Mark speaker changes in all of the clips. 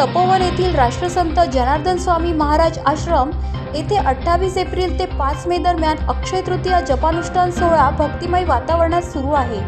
Speaker 1: तपोवन येथील राष्ट्रसंत जनार्दन स्वामी महाराज आश्रम येथे अठ्ठावीस एप्रिल ते पाच मे दरम्यान अक्षय तृतीया जपानुष्ठान सोहळा भक्तिमय वातावरणात सुरू आहे.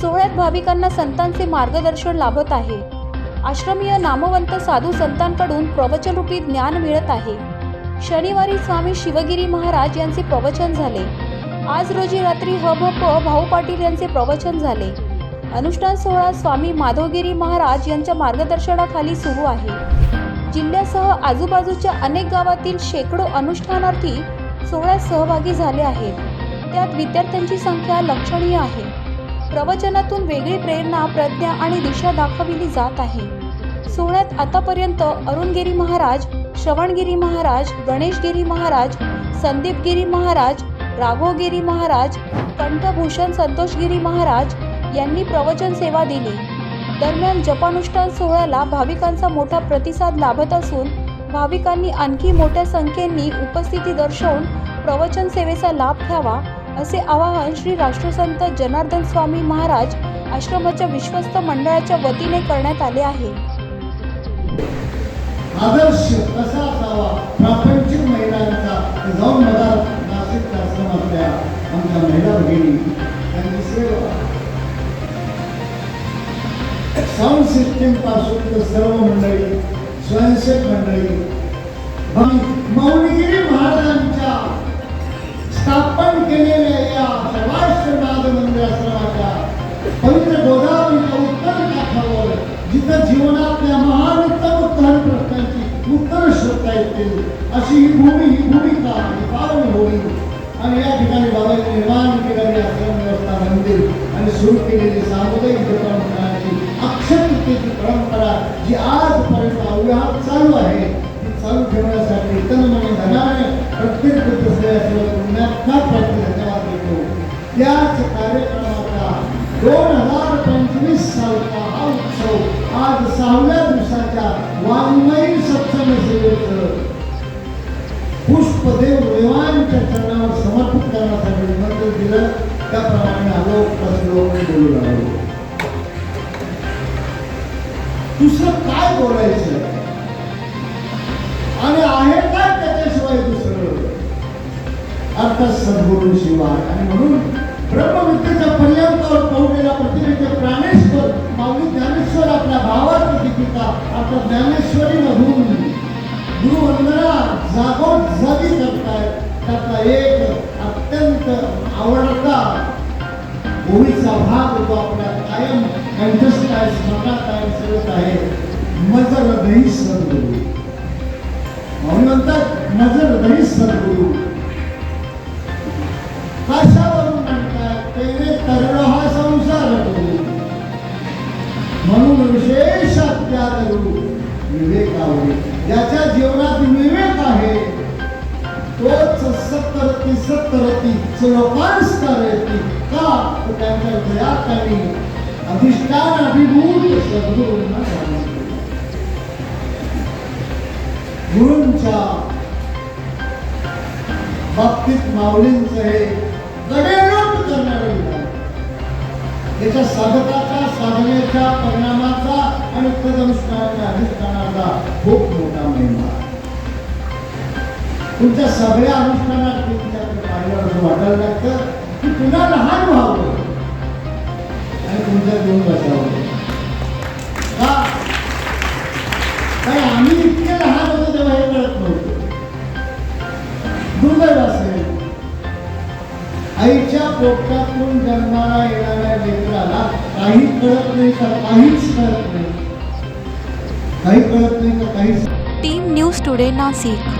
Speaker 1: सोहळ्यात भाविकांना संतांचे मार्गदर्शन लाभत आहे. आश्रमीय नामवंत साधू संतांकडून प्रवचनरूपी ज्ञान मिळत आहे. शनिवारी स्वामी शिवगिरी महाराज यांचे प्रवचन झाले. आज रोजी रात्री हभप भाऊ पाटील यांचे प्रवचन झाले. अनुष्ठान सोहळा स्वामी माधवगिरी महाराज यांच्या मार्गदर्शनाखाली सुरू आहे. जिल्ह्यासह आजूबाजूच्या अनेक गावातील शेकडो अनुष्ठानार्थी सोहळ्यात सहभागी झाले आहेत. त्यात विद्यार्थ्यांची संख्या लक्षणीय आहे. प्रवचनातून वेगळी प्रेरणा प्रज्ञा आणि दिशा दाखविली जात आहे. सोहळ्यात आतापर्यंत अरुणगिरी महाराज श्रवणगिरी महाराज गणेशगिरी महाराज संदीपगिरी महाराज राघवगिरी महाराज कंठभूषण संतोषगिरी महाराज यांनी प्रवचन सेवा दिली. दरम्यान जपानुष्ठान सोहळ्याला भाविकांचा मोठा प्रतिसाद लाभत असून भाविकांनी आणखी मोठ्या संख्येने उपस्थिती दर्शवून प्रवचन सेवेचा लाभ घ्यावा असे आवाहन श्री राष्ट्रसंत जनार्दन स्वामी महाराज आश्रमाच्या विश्वस्त मंडळाच्या वतीने करण्यात आले आहे.
Speaker 2: आदर्श कसा असावा? प्रापंचिक महिलांचा जाऊन मला आश्रमातल्या आमच्या महिला भगिनी त्यांची सेवा साऊंड सिस्टीमपासून तर सर्व मंडळी स्वयंसेवक मंडळी मग मौनगिरी महाराजांच्या स्थापन केलेल्या या सर्वाश्रमाद मंदिर आश्रमाच्या पवित्र गोदावरीच्या उत्तर काठावर जिथं जीवनातल्या महान उत्तम उत्तम प्रश्नांची उत्तर शोधता येतील अशी ही भूमी ही भूमिका ही पावन होईल आणि या ठिकाणी बाबांनी निर्माण केलेली आश्रम व्यवस्था मंदिर आणि सुरू केलेली सामुदायिक जपणची अक्षरतेची परंपरा जी आजपर्यंत अव्याहत चालू आहे ती चालू ठेवण्यासाठी तन मन धनाने प्रत्येक पुत्रसेवेला पुण्यात्मा प्रति धन्यवाद देतो. त्याच कार्यक्रमाचा दोन हजार पंचवीस सालचा हा उत्सव आज सहाव्या दिवसाच्या वाङ्मयी सत्संग सेवेचं पुष्पदेव देवा देवांच्या चरणावर समर्पित करण्यासाठी निमंत्रण दिलं. त्याप्रमाणे आलो बसलो बोलू लागलो. दुसरं काय बोलायचं? आणि आहे काय त्याच्याशिवाय दुसरं? अर्थात सद्गुरू शिवाय. आणि म्हणून ब्रह्मविद्येच्या पर्यंतावर पोहोचलेला प्रतिमेचे प्राणेश्वर माऊली ज्ञानेश्वर आपल्या भावाची दीपिका अर्थात ज्ञानेश्वरी मधून गुरुवंदना जागो जागी त्यातला एक अत्यंत आवडता ओळीचा भाग जो आपल्या कायम कंठस्थ आहे स्मरणात कायम सेवत आहे. मजर दही सद्गुरू. म्हणून म्हणतात नजर दही सद्गुरू. कशावरून म्हणतात? तेने तरण हा संसार म्हणून विशेष त्याग करू विवेकावरी ज्याच्या जीवनात विवेक तोच सत्तर ती सत्तर ती चौपांस करती का तर त्यांच्या हृदयात त्यांनी अधिष्ठान अभिभूत सद्गुरूंना धारण गुरूंच्या बाबतीत माऊलींचं हे गडेलोट करणारे विधान याच्या साधकाचा साधनेच्या परिणामाचा आणि तदनुष्ठानाच्या अधिष्ठानाचा खूप मोठा महिमा तुमच्या सगळ्या अनुष्ठानात तुमच्याकडे पाहिल्यावर असं वाटायला लागतं की तुला लहान व्हावं. आणि तुमच्या घेऊन बसावं का? कारण आम्ही इतके लहान होतो तेव्हा हे कळत नव्हतं. दुर्दैव असेल. आईच्या पोटातून जन्माला येणाऱ्या लेकराला काही कळत नाही तर काहीच कळत नाही. काही कळत नाही तर काहीच
Speaker 1: टीम न्यूज टुडे नाशिक.